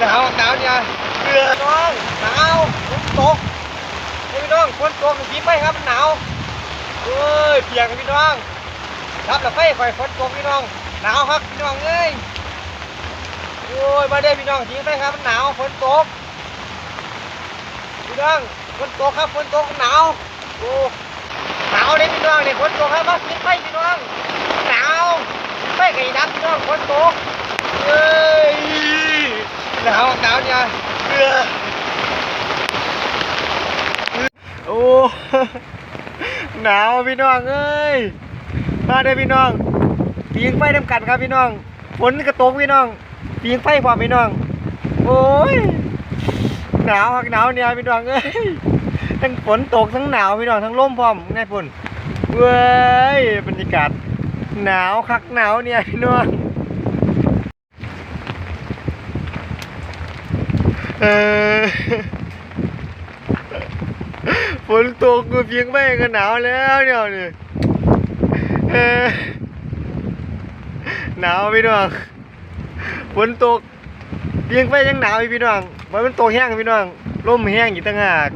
หนาวหนาวเนี่ยเรือน้องหนาวฝนตกเฮ้ยพี่น้องฝนตกผีไปครับมันหนาวเอ้ยเปียกพี่น้องรับแล้วไฟไฟฝนตกพี่น้อง หนาวครับพี่น้องเอ้ยโอ้ยมาเด้พี่น้องผีไปครับมันหนาวฝนตกพี่น้องฝนตกครับฝนตกหนาวโอ้หนาวเลยพี่น้องเนี่ยฝนตกครับมาผีไปพี่น้องหนาวไปไก่ดับพี่น้องฝนตก หนาวหนาวเนี่ยเรือโอ้หนาวพี่น้องเอ้ยมาได้พี่น้องปีงไฟน้ำกันครับพี่น้องฝนกระตกพี่น้องปีงไฟพร้อมพี่น้อง โอ้ยหนาวคักหนาวเนี่ยพี่น้องเอ้ยทั้งฝนตกทั้งหนาวพี่น้องทั้งลมพร้อมไงปุ่นเว้ยบรรยากาศหนาวคักหนาวเนี่ยพี่น้อง เออ ฝนตกกูเพียงไม่ก็หนาวแล้วเนี่ยนี่หนาวพี่น้องฝนตกเพียงไปยังหนาวพี่น้องมันมันตกแห้งพี่น้องลมแห้งอีกต่างหาก